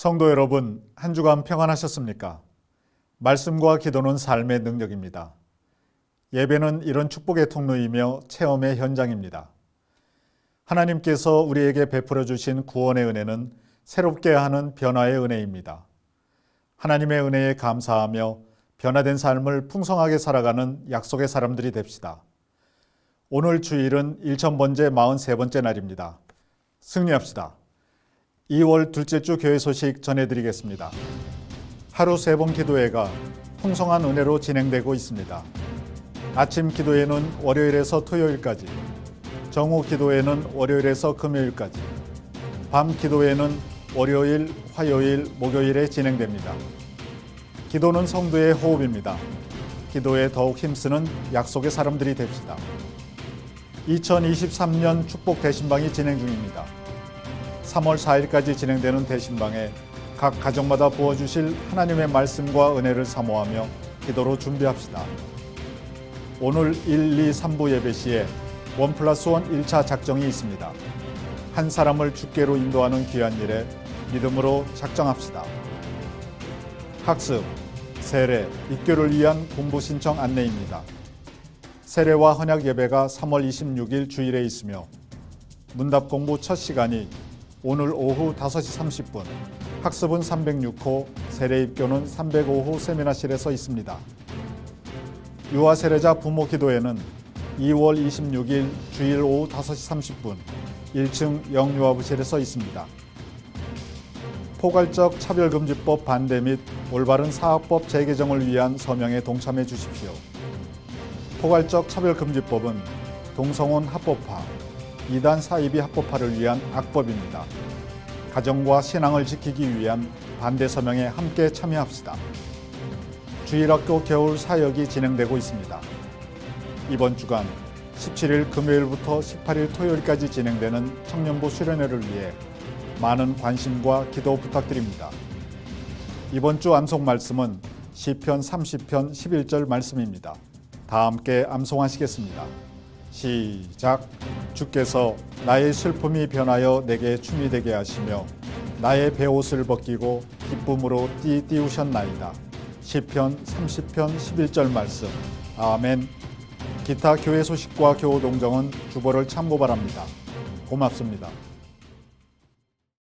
성도 여러분, 한 주간 평안하셨습니까? 말씀과 기도는 삶의 능력입니다. 예배는 이런 축복의 통로이며 체험의 현장입니다. 하나님께서 우리에게 베풀어 주신 구원의 은혜는 새롭게 하는 변화의 은혜입니다. 하나님의 은혜에 감사하며 변화된 삶을 풍성하게 살아가는 약속의 사람들이 됩시다. 오늘 주일은 1000번째 43번째 날입니다. 승리합시다. 2월 둘째 주 교회 소식 전해드리겠습니다. 하루 세 번 기도회가 풍성한 은혜로 진행되고 있습니다. 아침 기도회는 월요일에서 토요일까지, 정오 기도회는 월요일에서 금요일까지, 밤 기도회는 월요일, 화요일, 목요일에 진행됩니다. 기도는 성도의 호흡입니다. 기도에 더욱 힘쓰는 약속의 사람들이 됩시다. 2023년 축복 대신방이 진행 중입니다. 3월 4일까지 진행되는 대신방에 각 가정마다 부어주실 하나님의 말씀과 은혜를 사모하며 기도로 준비합시다. 오늘 1, 2, 3부 예배 시에 원 플러스 원 1차 작정이 있습니다. 한 사람을 주께로 인도하는 귀한 일에 믿음으로 작정합시다. 학습, 세례, 입교를 위한 공부 신청 안내입니다. 세례와 헌약 예배가 3월 26일 주일에 있으며 문답 공부 첫 시간이 오늘 오후 5시 30분, 학습은 306호, 세례 입교는 305호 세미나실에서 있습니다. 유아 세례자 부모 기도회는 2월 26일 주일 오후 5시 30분 1층 영유아부실에서 있습니다. 포괄적 차별금지법 반대 및 올바른 사업법 재개정을 위한 서명에 동참해 주십시오. 포괄적 차별금지법은 동성혼 합법화, 이단 사이비 합법화를 위한 악법입니다. 가정과 신앙을 지키기 위한 반대 서명에 함께 참여합시다. 주일학교 겨울 사역이 진행되고 있습니다. 이번 주간 17일 금요일부터 18일 토요일까지 진행되는 청년부 수련회를 위해 많은 관심과 기도 부탁드립니다. 이번 주 암송 말씀은 시편 30편 11절 말씀입니다. 다 함께 암송하시겠습니다. 시작. 주께서 나의 슬픔이 변하여 내게 춤이 되게 하시며 나의 베옷을 벗기고 기쁨으로 띠 띄우셨나이다. 시편 30편 11절 말씀. 아멘. 기타 교회 소식과 교우 동정은 주보를 참고 바랍니다. 고맙습니다.